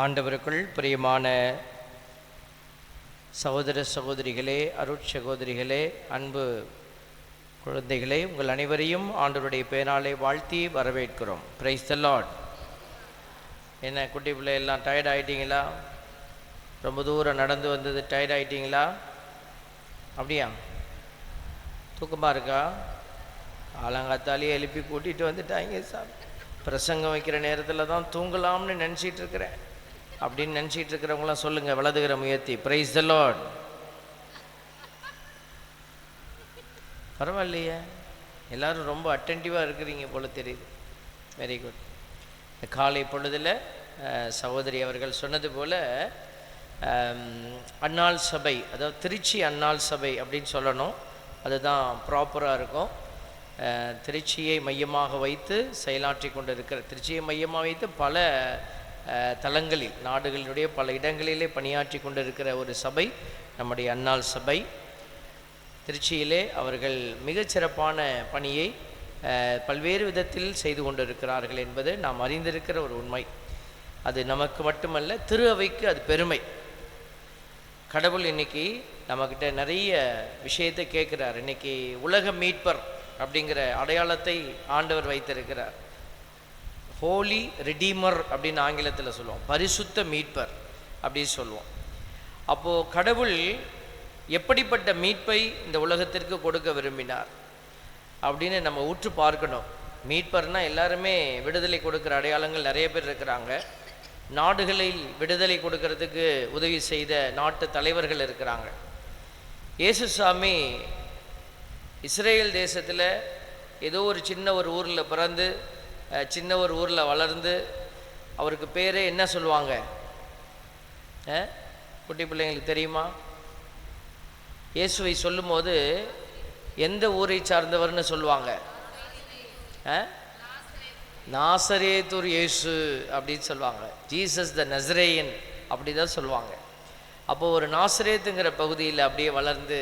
ஆண்டவருக்குள் பிரியமான சகோதர சகோதரிகளே அருட் சகோதரிகளே அன்பு குழந்தைகளே உங்கள் அனைவரையும் ஆண்டவருடைய பேராலே வாழ்த்தி வரவேற்கிறோம். பிரைஸ் த லாட் என்ன குட்டி பிள்ளை எல்லாம் டயர்ட் ஆகிட்டீங்களா ரொம்ப தூரம் நடந்து வந்தது டயர்ட் ஆகிட்டீங்களா அப்படியா? தூக்கமாக இருக்கா? ஆலங்காத்தாலேயே எழுப்பி கூட்டிகிட்டு வந்துட்டாங்க சார் பிரசங்கம் வைக்கிற நேரத்தில் தான் தூங்கலாம்னு நினச்சிட்டு இருக்கிறேன். அப்படின்னு நினச்சிட்டு இருக்கிறவங்களாம் சொல்லுங்கள் வலதுகிற முயற்சி. பிரைஸ் த லார்ட் பரவாயில்லையே. எல்லாரும் ரொம்ப அட்டன்டிவாக இருக்கிறீங்க போல தெரியுது. வெரி குட் இந்த காலை பொழுதில் சகோதரி அவர்கள் சொன்னது போல் அன்னாள் சபை அதாவது திருச்சி அன்னாள் சபை அப்படின்னு சொல்லணும். அதுதான் ப்ராப்பராக இருக்கும். திருச்சியை மையமாக வைத்து செயலாற்றி கொண்டு இருக்கிற திருச்சியை மையமாக வைத்து பல தலங்களில் நாடுகளினுடைய பல இடங்களிலே பணியாற்றி கொண்டிருக்கிற ஒரு சபை நம்முடைய அன்னாள் சபை. திருச்சியிலே அவர்கள் மிகச்சிறப்பான பணியை பல்வேறு விதத்தில் செய்து கொண்டிருக்கிறார்கள் என்பது நாம் அறிந்திருக்கிற ஒரு உண்மை. அது நமக்கு மட்டுமல்ல திரு அவைக்கு அது பெருமை. கடவுள் இன்னைக்கு நம்மக்கிட்ட நிறைய விஷயத்தை கேட்குறார். இன்னைக்கு உலக மீட்பர் அப்படிங்கிற அடையாளத்தை ஆண்டவர் வைத்திருக்கிறார். ஹோலி ரெடீமர் அப்படின்னு ஆங்கிலத்தில் சொல்லுவோம். பரிசுத்த மீட்பர் அப்படின்னு சொல்லுவோம். அப்போது கடவுள் எப்படிப்பட்ட மீட்பை இந்த உலகத்திற்கு கொடுக்க விரும்பினார்? அப்படின்னு நம்ம உற்று பார்க்கணும். மீட்பர்னால் எல்லாருமே விடுதலை கொடுக்குற அடையாளங்கள் நிறைய பேர் இருக்கிறாங்க. நாடுகளில் விடுதலை கொடுக்கறதுக்கு உதவி செய்த நாட்டு தலைவர்கள் இருக்கிறாங்க. இயேசுசாமி இஸ்ரேல் தேசத்தில் ஏதோ ஒரு சின்ன ஒரு ஊரில் பிறந்து சின்ன ஒரு ஊரில் வளர்ந்து அவருக்கு பேரே என்ன சொல்லுவாங்க? குட்டி பிள்ளைங்களுக்கு தெரியுமா? இயேசுவை சொல்லும்போது எந்த ஊரை சார்ந்தவர்னு சொல்லுவாங்க? நாசரேத்தூர் இயேசு அப்படின்னு சொல்லுவாங்க. ஜீசஸ் த நசரேயன் அப்படி தான் சொல்லுவாங்க. அப்போது ஒரு நாசரேத்துங்கிற பகுதியில் அப்படியே வளர்ந்து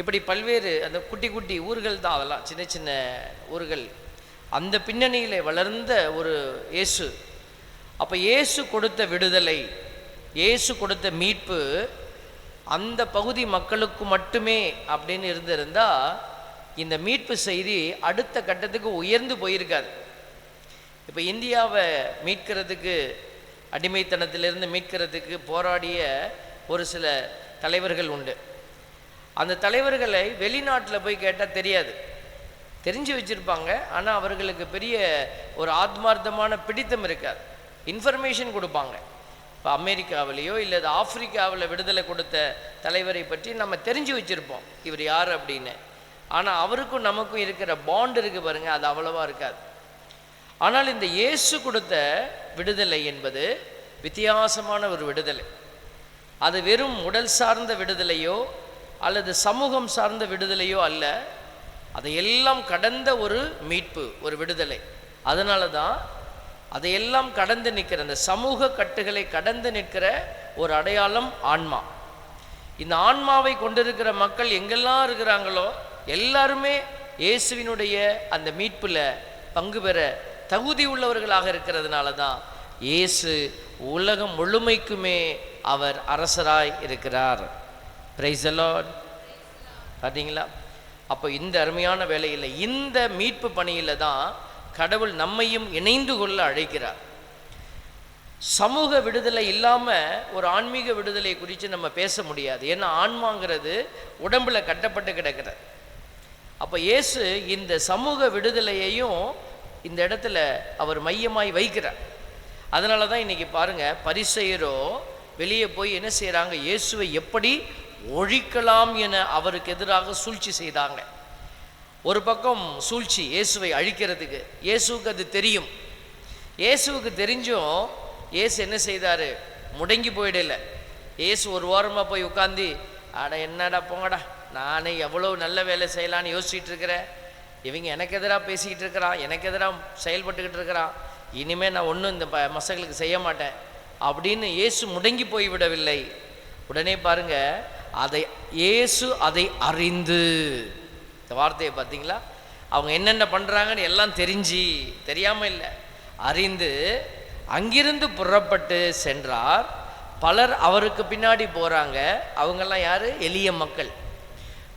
இப்படி பல்வேறு அந்த குட்டி குட்டி ஊர்கள் தான் அதெல்லாம் சின்ன சின்ன ஊர்கள். அந்த பின்னணியில் வளர்ந்த ஒரு இயேசு. அப்போ இயேசு கொடுத்த விடுதலை இயேசு கொடுத்த மீட்பு அந்த பகுதி மக்களுக்கு மட்டுமே அப்படின்னு இருந்திருந்தால் இந்த மீட்பு செய்தி அடுத்த கட்டத்துக்கு உயர்ந்து போயிருக்காது. இப்போ இந்தியாவை மீட்கிறதுக்கு அடிமைத்தனத்திலிருந்து மீட்கிறதுக்கு போராடிய ஒரு சில தலைவர்கள் உண்டு. அந்த தலைவர்களை வெளிநாட்டில் போய் கேட்டால் தெரியாது. தெரிஞ்சு வச்சுருப்பாங்க. ஆனால் அவர்களுக்கு பெரிய ஒரு ஆத்மார்த்தமான பிடித்தம் இருக்காது. இன்ஃபர்மேஷன் கொடுப்பாங்க. இப்போ அமெரிக்காவிலேயோ இல்லை ஆப்பிரிக்காவில் விடுதலை கொடுத்த தலைவரை பற்றி நம்ம தெரிஞ்சு வச்சுருப்போம். இவர் யார் அப்படின்னு. ஆனால் அவருக்கும் நமக்கும் இருக்கிற பாண்ட் இருக்குது பாருங்கள் அது அவ்வளவா இருக்காது. ஆனால் இந்த இயேசு கொடுத்த விடுதலை என்பது வித்தியாசமான ஒரு விடுதலை. அது வெறும் உடல் சார்ந்த விடுதலையோ அல்லது சமூகம் சார்ந்த விடுதலையோ அல்ல. அதையெல்லாம் கடந்த ஒரு மீட்பு ஒரு விடுதலை. அதனால தான் அதையெல்லாம் கடந்து நிற்கிற அந்த சமூக கட்டுகளை கடந்து நிற்கிற ஒரு அடையாளம் ஆன்மா. இந்த ஆன்மாவை கொண்டிருக்கிற மக்கள் எங்கெல்லாம் இருக்கிறாங்களோ எல்லாருமே இயேசுவினுடைய அந்த மீட்பில் பங்கு பெற தகுதி உள்ளவர்களாக இருக்கிறதுனால தான் இயேசு உலகம் முழுமைக்குமே அவர் அரசராய் இருக்கிறார். பிரைஸ் அலாட் பார்த்தீங்களா அப்போ இந்த அருமையான வேலையில் இந்த மீட்பு பணியில் தான் கடவுள் நம்மையும் இணைந்து கொள்ள அழைக்கிறார். சமூக விடுதலை இல்லாமல் ஒரு ஆன்மீக விடுதலை குறித்து நம்ம பேச முடியாது. ஏன்னா ஆன்மாங்கிறது உடம்பில் கட்டப்பட்டு கிடக்கிறது அப்போ இயேசு இந்த சமூக விடுதலையையும் இந்த இடத்துல அவர் மையமாய் வைக்கிறார். அதனால தான் இன்றைக்கி பாருங்கள் பரிசெயரோ வெளியே போய் என்ன செய்கிறாங்க இயேசுவை எப்படி ஒழிக்கலாம் என அவருக்கு எதிராக சூழ்ச்சி செய்தாங்க. ஒரு பக்கம் சூழ்ச்சி இயேசுவை அழிக்கிறதுக்கு இயேசுவுக்கு அது தெரியும். இயேசுவுக்கு தெரிஞ்சும் இயேசு என்ன செய்தார்? முடங்கி போயிடல. இயேசு ஒரு வாரமாக போய் உட்காந்து அட என்னடா போங்கடா நானே எவ்வளோ நல்ல வேலை செய்யலான்னு யோசிச்சுட்டு இருக்கிறேன் இவங்க எனக்கு எதிராக பேசிக்கிட்டு இருக்கிறான் எனக்கு எதிராக செயல்பட்டுக்கிட்டு இருக்கிறான் இனிமேல் நான் ஒன்றும் இந்த ப மசங்களுக்கு செய்ய மாட்டேன். அப்படின்னு இயேசு முடங்கி போய்விடவில்லை உடனே பாருங்கள் அதை இயேசு அதை அறிந்து. இந்த வார்த்தையை பார்த்தீங்களா? அவங்க என்னென்ன பண்ணுறாங்கன்னு எல்லாம் தெரிஞ்சு தெரியாமல் இல்லை. அறிந்து அங்கிருந்து புறப்பட்டு சென்றார். பலர் அவருக்கு பின்னாடி போகிறாங்க அவங்கெல்லாம் யார்? எளிய மக்கள்.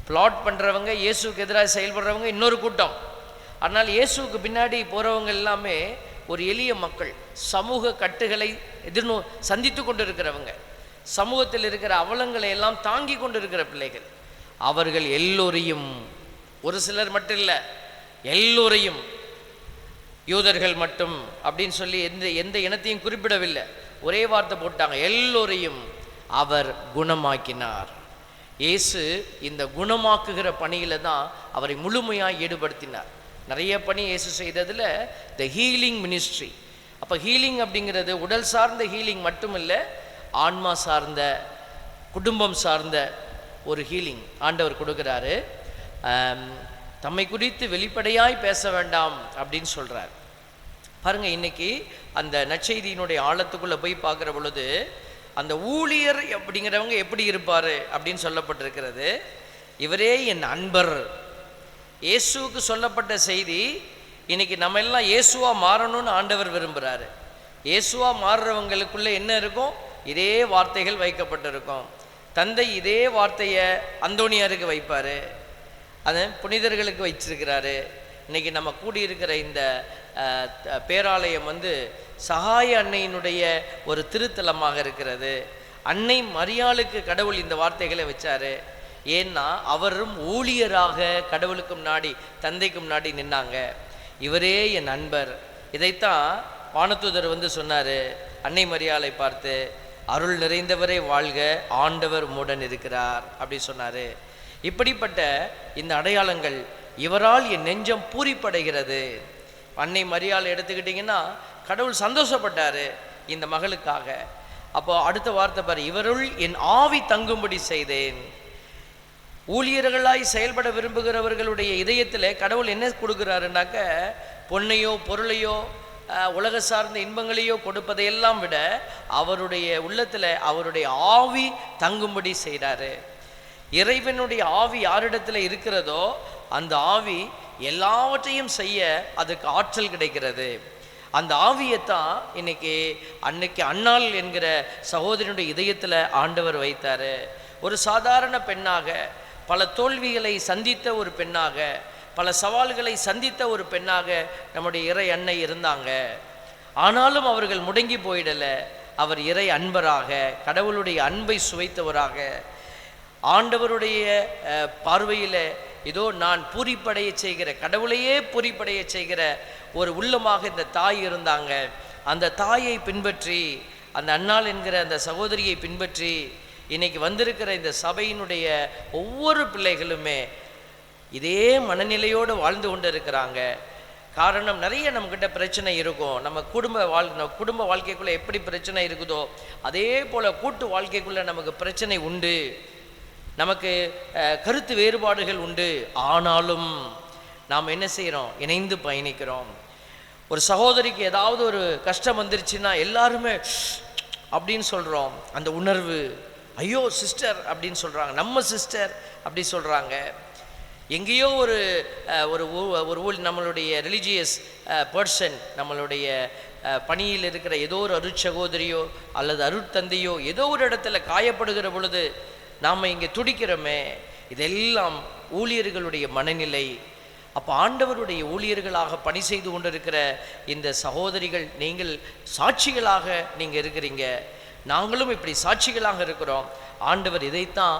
பிளாட் பண்ணுறவங்க இயேசுக்கு எதிராக செயல்படுறவங்க இன்னொரு கூட்டம். ஆனால் இயேசுவுக்கு பின்னாடி போகிறவங்க எல்லாமே ஒரு எளிய மக்கள். சமூக கட்டுகளை எதிர்நோ சந்தித்து கொண்டு இருக்கிறவங்க சமூகத்தில் இருக்கிற அவலங்களை எல்லாம் தாங்கி கொண்டு இருக்கிற பிள்ளைகள். அவர்கள் எல்லோரையும் ஒரு சிலர் மட்டும் இல்லை எல்லோரையும் யூதர்கள் மட்டும் அப்படின்னு சொல்லி எந்த எந்த இனத்தையும் குறிப்பிடவில்லை. ஒரே வார்த்தை போட்டாங்க. எல்லோரையும் அவர் குணமாக்கினார். இயேசு இந்த குணமாக்குகிற பணியில தான் அவரை முழுமையாக ஈடுபடுத்தினார். நிறைய பணி இயேசு செய்ததில் த ஹீலிங் மினிஸ்ட்ரி அப்போ ஹீலிங் அப்படிங்கிறது உடல் சார்ந்த ஹீலிங் மட்டும் இல்லை ஆன்மா சார்ந்த குடும்பம் சார்ந்த ஒரு ஹீலிங் ஆண்டவர் கொடுக்குறாரு. தம்மை குறித்து வெளிப்படையாய் பேச வேண்டாம் அப்படின்னு சொல்கிறார் பாருங்கள் இன்னைக்கு அந்த நற்செய்தியினுடைய ஆழத்துக்குள்ளே போய் பார்க்குற பொழுது அந்த ஊழியர் அப்படிங்கிறவங்க எப்படி இருப்பார் அப்படின்னு சொல்லப்பட்டிருக்கிறது. இவரே என் அன்பர். இயேசுவுக்கு சொல்லப்பட்ட செய்தி இன்றைக்கி நம்ம எல்லாம் இயேசுவாக மாறணும்னு ஆண்டவர் விரும்புகிறாரு இயேசுவாக மாறுறவங்களுக்குள்ளே என்ன இருக்கும்? இதே வார்த்தைகள் வைக்கப்பட்டிருக்கும். தந்தை இதே வார்த்தையை அந்தோணியாருக்கு வைப்பார். அதை புனிதர்களுக்கு வச்சிருக்கிறாரு. இன்னைக்கு நம்ம கூடியிருக்கிற இந்த பேராலயம் வந்து சகாய அன்னையினுடைய ஒரு திருத்தலமாக இருக்கிறது. அன்னை மரியாளுக்கு கடவுள் இந்த வார்த்தைகளை வச்சாரு. ஏன்னா அவரும் ஊழியராக கடவுளுக்கு முன்னாடி தந்தைக்கு முன்னாடி நின்னாங்க. இவரே என் நண்பர். இதைத்தான் வானத்துதர் வந்து சொன்னார். அன்னை மரியாளை பார்த்து அருள் நிறைந்தவரே வாழ்க ஆண்டவர் மூடன் இருக்கிறார் அப்படி சொன்னாரு. இப்படிப்பட்ட இந்த அடையாளங்கள் இவரால் என் நெஞ்சம் பூரிப்படைகிறது. அன்னை மரியாதை எடுத்துக்கிட்டிங்கன்னா கடவுள் சந்தோஷப்பட்டாரு இந்த மகளுக்காக. அப்போ அடுத்த வார்த்தை பாரு இவருள் என் ஆவி தங்கும்படி செய்தேன். ஊழியர்களாய் செயல்பட விரும்புகிறவர்களுடைய இதயத்தில் கடவுள் என்ன கொடுக்குறாருனாக்க பொன்னையோ பொருளையோ உலக சார்ந்த இன்பங்களையோ கொடுப்பதையெல்லாம் விட அவருடைய உள்ளத்தில் அவருடைய ஆவி தங்கும்படி செய்கிறாரு இறைவனுடைய ஆவி யாரிடத்துல இருக்கிறதோ அந்த ஆவி எல்லாவற்றையும் செய்ய அதுக்கு ஆற்றல் கிடைக்கிறது. அந்த ஆவியைத்தான் இன்னைக்கு அன்னைக்கு அண்ணாள் என்கிற சகோதரனுடைய இதயத்தில் ஆண்டவர் வைத்தார். ஒரு சாதாரண பெண்ணாக பல தோல்விகளை சந்தித்த ஒரு பெண்ணாக பல சவால்களை சந்தித்த ஒரு பெண்ணாக நம்முடைய இறை அன்னை இருந்தாங்க. ஆனாலும் அவர்கள் முடங்கி போயிடலை. அவர் இறை அன்பராக கடவுளுடைய அன்பை சுவைத்தவராக. ஆண்டவருடைய பார்வையில் இதோ நான் பூரிப்படைய செய்கிற கடவுளையே பூரிப்படைய செய்கிற ஒரு உள்ளமாக இந்த தாய் இருந்தாங்க. அந்த தாயை பின்பற்றி அந்த அன்னாள் என்கிற அந்த சகோதரியை பின்பற்றி இன்னைக்கு வந்திருக்கிற இந்த சபையினுடைய ஒவ்வொரு பிள்ளைகளுமே இதே மனநிலையோடு வாழ்ந்து கொண்டு இருக்கிறாங்க காரணம் நிறைய நம்மக்கிட்ட பிரச்சனை இருக்கும். நம்ம குடும்ப வாழ் நம்ம குடும்ப வாழ்க்கைக்குள்ளே எப்படி பிரச்சனை இருக்குதோ அதே போல் கூட்டு வாழ்க்கைக்குள்ளே நமக்கு பிரச்சனை உண்டு. நமக்கு கருத்து வேறுபாடுகள் உண்டு. ஆனாலும் நாம் என்ன செய்கிறோம் இணைந்து பயணிக்கிறோம். ஒரு சகோதரிக்கு ஏதாவது ஒரு கஷ்டம் வந்துருச்சுன்னா எல்லாருமே அப்படின்னு சொல்கிறோம் அந்த உணர்வு ஐயோ சிஸ்டர் அப்படின்னு சொல்கிறாங்க நம்ம சிஸ்டர் அப்படி சொல்கிறாங்க எங்கேயோ ஒரு ஒரு ஊ- ஒரு ஊழ் நம்மளுடைய ரிலிஜியஸ் பர்சன் நம்மளுடைய பணியில் இருக்கிற ஏதோ ஒரு அருட்சகோதரியோ அல்லது அருட்தந்தையோ ஏதோ ஒரு இடத்துல காயப்படுகிற பொழுது நாம் இங்கே துடிக்கிறோமே. இதெல்லாம் ஊழியர்களுடைய மனநிலை. அப்போ ஆண்டவருடைய ஊழியர்களாக பணி செய்து கொண்டிருக்கிற இந்த சகோதரிகள் நீங்கள் சாட்சிகளாக நீங்கள் இருக்கிறீங்க. நாங்களும் இப்படி சாட்சிகளாக இருக்கிறோம். ஆண்டவர் இதைத்தான்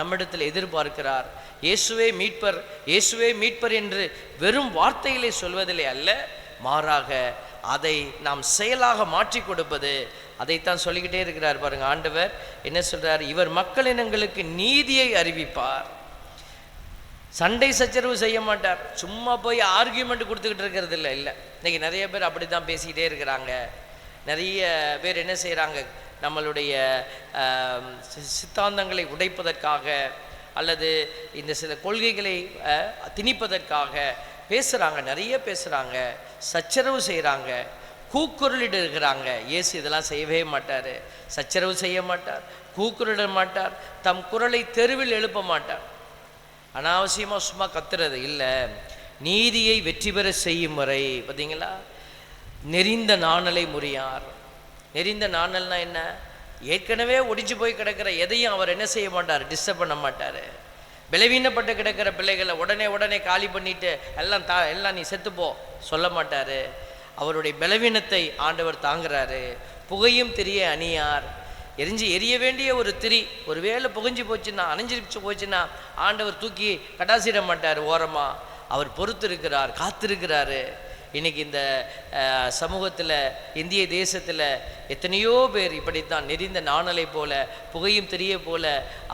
நம்மிடத்தில் எதிர்பார்க்கிறார். இயேசுவே மீட்பர் இயேசுவே மீட்பர் என்று வெறும் வார்த்தைகளை சொல்வதிலே அல்ல மாறாக அதை நாம் செயலாக மாற்றி கொடுப்பது. அதைத்தான் சொல்லிக்கிட்டே இருக்கிறார் பாருங்க ஆண்டவர். என்ன சொல்றார்? இவர் மக்களினங்களுக்கு நீதியை அறிவிப்பார். சண்டை சச்சரவு செய்ய மாட்டார். சும்மா போய் ஆர்கியூமெண்ட் கொடுத்துக்கிட்டு இருக்கிறது இல்லை இல்லை. இன்னைக்கு நிறைய பேர் அப்படி தான் பேசிக்கிட்டே இருக்கிறாங்க. நிறைய பேர் என்ன செய்கிறாங்க நம்மளுடைய சித்தாந்தங்களை உடைப்பதற்காக அல்லது இந்த சில கொள்கைகளை திணிப்பதற்காக பேசுகிறாங்க நிறைய பேசுகிறாங்க சச்சரவு செய்கிறாங்க கூக்குரலிட இருக்கிறாங்க. இயேசு இதெல்லாம் செய்யவே மாட்டார். சச்சரவு செய்ய மாட்டார் கூக்குரலிட மாட்டார் தம் குரலை தெருவில் எழுப்ப மாட்டார். அனாவசியமாக சும்மா கத்துறது இல்லை. நீதியை வெற்றி பெற செய்யும் முறை பார்த்தீங்களா நெறிந்த நாணலை முறியார். நெறிந்த நாணல்னா என்ன? ஏற்கனவே ஒடிஞ்சு போய் கிடக்கிற எதையும் அவர் என்ன செய்ய மாட்டார்? டிஸ்டர்ப் பண்ண மாட்டார். பலவீனப்பட்டு கிடக்கிற பிள்ளைகளை உடனே உடனே காலி பண்ணிட்டு எல்லாம் தா எல்லாம் நீ செத்துப்போ சொல்ல மாட்டார். அவருடைய பலவீனத்தை ஆண்டவர் தாங்குறாரு. புகையும் திரிய அணியார். எரிஞ்சு எரிய வேண்டிய ஒரு திரி ஒரு வேலை புகைஞ்சு போச்சுன்னா அணிஞ்சிருச்சு போச்சுன்னா ஆண்டவர் தூக்கி கடாசிட மாட்டார் ஓரமாக அவர் பொறுத்து இருக்கிறார் காத்திருக்கிறாரு. இன்னைக்கு இந்த சமூகத்தில் இந்திய தேசத்தில் எத்தனையோ பேர் இப்படித்தான் நெறிந்த நாணலை போல புகையும் தெரிய போல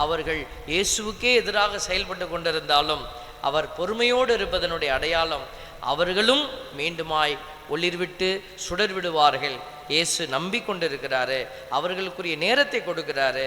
அவர்கள் இயேசுவுக்கே எதிராக செயல்பட்டு கொண்டிருந்தாலும் அவர் பொறுமையோடு இருப்பதனுடைய அடையாளம் அவர்களும் மீண்டுமாய் ஒளிர்விட்டு சுடர் விடுவார்கள் இயேசு நம்பிக்கொண்டிருக்கிறாரு. அவர்களுக்குரிய நேரத்தை கொடுக்கிறாரு.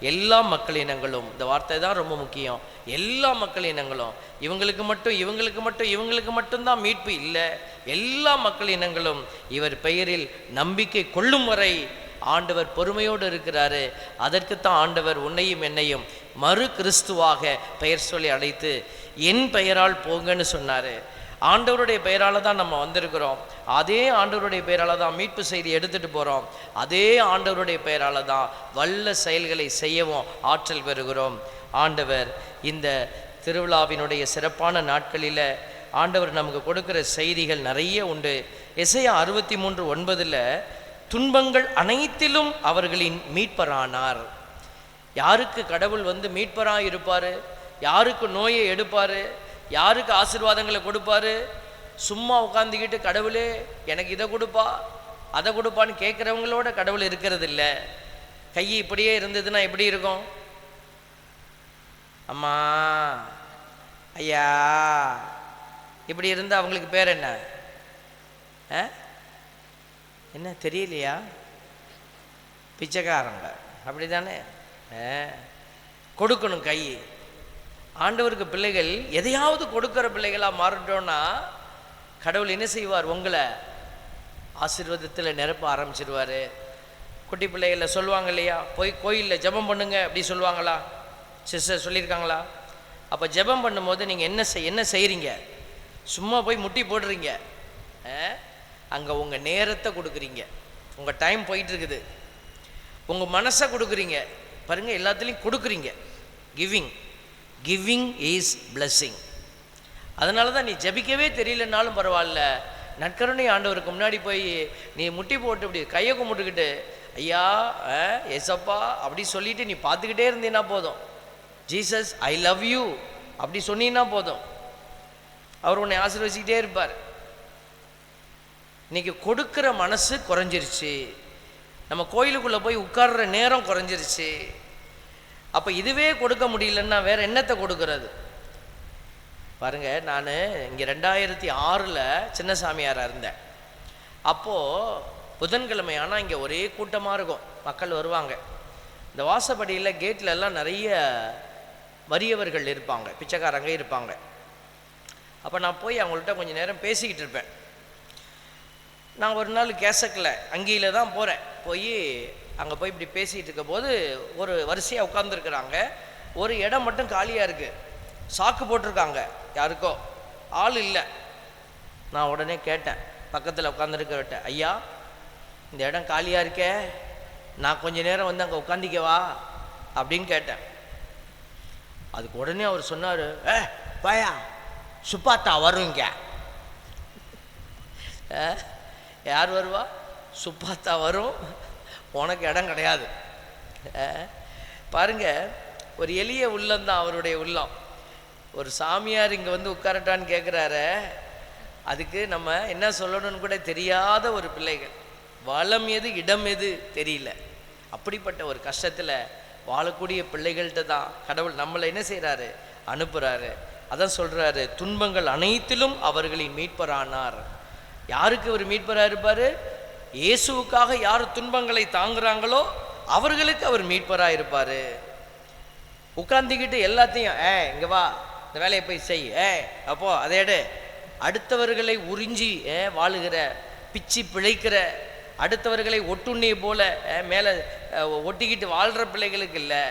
எல்லா மக்களினங்களும் இந்த வார்த்தை தான் ரொம்ப முக்கியம். எல்லா மக்களினங்களும் இவங்களுக்கு மட்டும் இவங்களுக்கு மட்டும் இவங்களுக்கு மட்டும்தான் மீட்பு இல்லை. எல்லா மக்களினங்களும் இவர் பெயரில் நம்பிக்கை கொள்ளும் வரை ஆண்டவர் பொறுமையோடு இருக்கிறாரு. அதற்குத்தான் ஆண்டவர் உன்னையும் என்னையும் மறு கிறிஸ்துவாக பெயர் சொல்லி அழைத்து என் பெயரால் போங்கன்னு சொன்னார். ஆண்டவருடைய பெயரால் தான் நம்ம வந்திருக்கிறோம். அதே ஆண்டவருடைய பெயரால் தான் மீட்பு செய்தி எடுத்துகிட்டு போகிறோம் அதே ஆண்டவருடைய பெயரால் தான் வல்ல செயல்களை செய்யவும் ஆற்றல் பெறுகிறோம். ஆண்டவர் இந்த திருவிழாவினுடைய சிறப்பான நாட்களில் ஆண்டவர் நமக்கு கொடுக்குற செய்திகள் நிறைய உண்டு. இசையா அறுபத்தி மூன்று ஒன்பதில் துன்பங்கள் அனைத்திலும் அவர்களின் மீட்பரானார். யாருக்கு கடவுள் வந்து மீட்பராக இருப்பார்? யாருக்கு நோயை எடுப்பார்? யாருக்கு ஆசீர்வாதங்களை கொடுப்பாரு? சும்மா உட்காந்துக்கிட்டு கடவுளே எனக்கு இதை கொடுப்பா அதை கொடுப்பான்னு கேட்குறவங்களோட கடவுள் இருக்கிறது இல்லை கை இப்படியே இருந்ததுன்னா எப்படி இருக்கும்? அம்மா ஐயா இப்படி இருந்தால் அவங்களுக்கு பேர் என்ன? ஆ? என்ன தெரியலையா? பிச்சைக்காரங்க. அப்படி தானே கொடுக்கணும் கை. ஆண்டவருக்கு பிள்ளைகள் எதையாவது கொடுக்கிற பிள்ளைகளாக மாறிட்டோன்னா கடவுள் என்ன செய்வார்? உங்களை ஆசீர்வாதத்தில் நிரப்ப ஆரம்பிச்சிருவார். குட்டி பிள்ளைகளை சொல்லுவாங்க இல்லையா? போய் கோயிலில் ஜெபம் பண்ணுங்க அப்படி சொல்லுவாங்களா? சிஸ்டர் சொல்லியிருக்காங்களா? அப்போ ஜெபம் பண்ணும்போது நீங்கள் என்ன செய் என்ன செய்கிறீங்க சும்மா போய் முட்டி போடுறீங்க. அங்கே உங்கள் நேரத்தை கொடுக்குறீங்க. உங்கள் டைம் போயிட்டு இருக்குது உங்கள் மனசை கொடுக்குறீங்க. பாருங்கள் எல்லாத்துலேயும் கொடுக்குறீங்க. கிவிங். கிவிங் இஸ் பிளஸ்ஸிங் அதனால தான் நீ ஜபிக்கவே தெரியலனாலும் பரவாயில்ல. நற்கருணை ஆண்டவருக்கு முன்னாடி போய் நீ முட்டி போட்டு இப்படி கையை கும்பிட்டுக்கிட்டு ஐயா அஹ், அப்படி சொல்லிட்டு நீ பார்த்துக்கிட்டே இருந்தீன்னா போதும். ஜீசஸ் ஐ லவ் யூ அப்படி சொன்னீங்கன்னா போதும். அவர் உன்னை ஆசீர்வதிச்சுக்கிட்டே இருப்பார். இன்னைக்கு கொடுக்கிற மனசு குறைஞ்சிருச்சு. நம்ம கோயிலுக்குள்ளே போய் உட்கார்ற நேரம் குறைஞ்சிருச்சு. அப்போ இதுவே கொடுக்க முடியலன்னா வேற என்னத்தை கொடுக்கறது? பாருங்க நான் இங்கே ரெண்டாயிரத்தி ஆறில் சின்ன சாமியாராக இருந்தேன். அப்போது புதன்கிழமை ஆனால் இங்கே ஒரே கூட்டமாக இருக்கும். மக்கள் வருவாங்க. இந்த வாசப்படியில் கேட்லெல்லாம் நிறைய வறியவர்கள் இருப்பாங்க. பிச்சைக்காரங்க இருப்பாங்க. அப்போ நான் போய் அவங்கள்ட்ட கொஞ்சம் நேரம் பேசிக்கிட்டு இருப்பேன். நான் ஒரு நாள் கேசக்கில் அங்கேயில் தான் போகிறேன் போய் அங்கே போய் இப்படி பேசிகிட்டு இருக்க போது ஒரு வரிசையாக உட்காந்துருக்குறாங்க ஒரு இடம் மட்டும் காலியாக இருக்குது சாக்கு போட்டிருக்காங்க. யாருக்கோ? ஆள் இல்லை. நான் உடனே கேட்டேன். பக்கத்தில் உட்காந்துருக்கிறவட்ட ஐயா இந்த இடம் காலியாக இருக்கே? நான் கொஞ்ச நேரம் வந்து அங்கே உட்காந்திக்கவா அப்படின்னு கேட்டேன். அதுக்கு உடனே அவர் சொன்னார் ஏ பயா சுப்பாத்தா வருங்க யார் வருவா? சுப்பாத்தா வரும். உனக்கு இடம் கிடையாது. பாருங்க ஒரு எளிய உள்ளந்தான் அவருடைய உள்ளம். ஒரு சாமியார் இங்கே வந்து உட்காரட்டான்னு கேட்குறாரு அதுக்கு நம்ம என்ன சொல்லணும்னு கூட தெரியாத ஒரு பிள்ளைகள். வளம் எது இடம் எது தெரியல. அப்படிப்பட்ட ஒரு கஷ்டத்தில் வாழக்கூடிய பிள்ளைகள்கிட்ட தான் கடவுள் நம்மளை என்ன செய்கிறாரு அனுப்புகிறாரு அதான் சொல்கிறாரு துன்பங்கள் அனைத்திலும் அவர்களின் மீட்பரானார். யாருக்கு அவர் மீட்பராக இருப்பார்? இயேசுவுக்காக யார் துன்பங்களை தாங்குறாங்களோ அவர்களுக்கு அவர் மீட்பராக இருப்பார். உட்காந்துக்கிட்டு எல்லாத்தையும் ஏ இங்கே வா இந்த வேலையை போய் செய் ஏ அப்போ அதை எடு. அடுத்தவர்களை உறிஞ்சி ஏ வாழுகிற பிச்சு பிழைக்கிற அடுத்தவர்களை ஒட்டுண்ணியை போல ஏ, மேலே ஒட்டிக்கிட்டு வாழ்கிற பிள்ளைகளுக்கு இல்லை.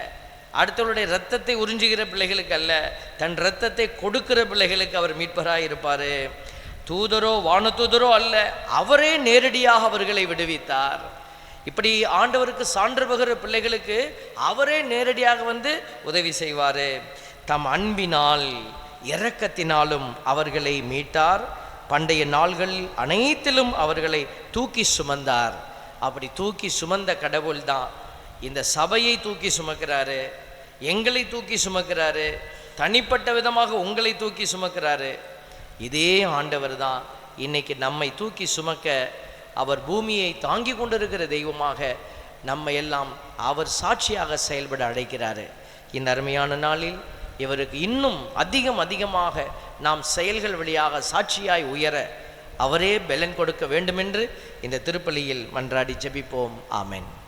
அடுத்தவருடைய ரத்தத்தை உறிஞ்சுகிற பிள்ளைகளுக்கு அல்ல. தன் ரத்தத்தை கொடுக்கிற பிள்ளைகளுக்கு அவர் மீட்பராக இருப்பார். தூதரோ வானதூதரோ அல்ல அவரே நேரடியாக அவர்களை விடுவித்தார். இப்படி ஆண்டவருக்கு சான்று பகிர பிள்ளைகளுக்கு அவரே நேரடியாக வந்து உதவி செய்வார். தம் அன்பினால் இரக்கத்தினாலும் அவர்களை மீட்டார். பண்டைய நாள்களில் அனைத்திலும் அவர்களை தூக்கி சுமந்தார். அப்படி தூக்கி சுமந்த கடவுள் தான் இந்த சபையை தூக்கி சுமக்கிறாரு. எங்களை தூக்கி சுமக்கிறாரு. தனிப்பட்ட விதமாக உங்களை தூக்கி சுமக்கிறாரு. இதே ஆண்டவர் தான் இன்னைக்கு நம்மை தூக்கி சுமக்க அவர் பூமியை தாங்கி கொண்டிருக்கிற தெய்வமாக நம்ம எல்லாம் அவர் சாட்சியாக செயல்பட அழைக்கிறாரு. இந்த அருமையான நாளில் இவருக்கு இன்னும் அதிகம் அதிகமாக நாம் செயல்கள் வழியாக சாட்சியாய் உயர அவரே பெலன் கொடுக்க வேண்டுமென்று இந்த திருப்பலியில் மன்றாடி ஜெபிப்போம். ஆமென்.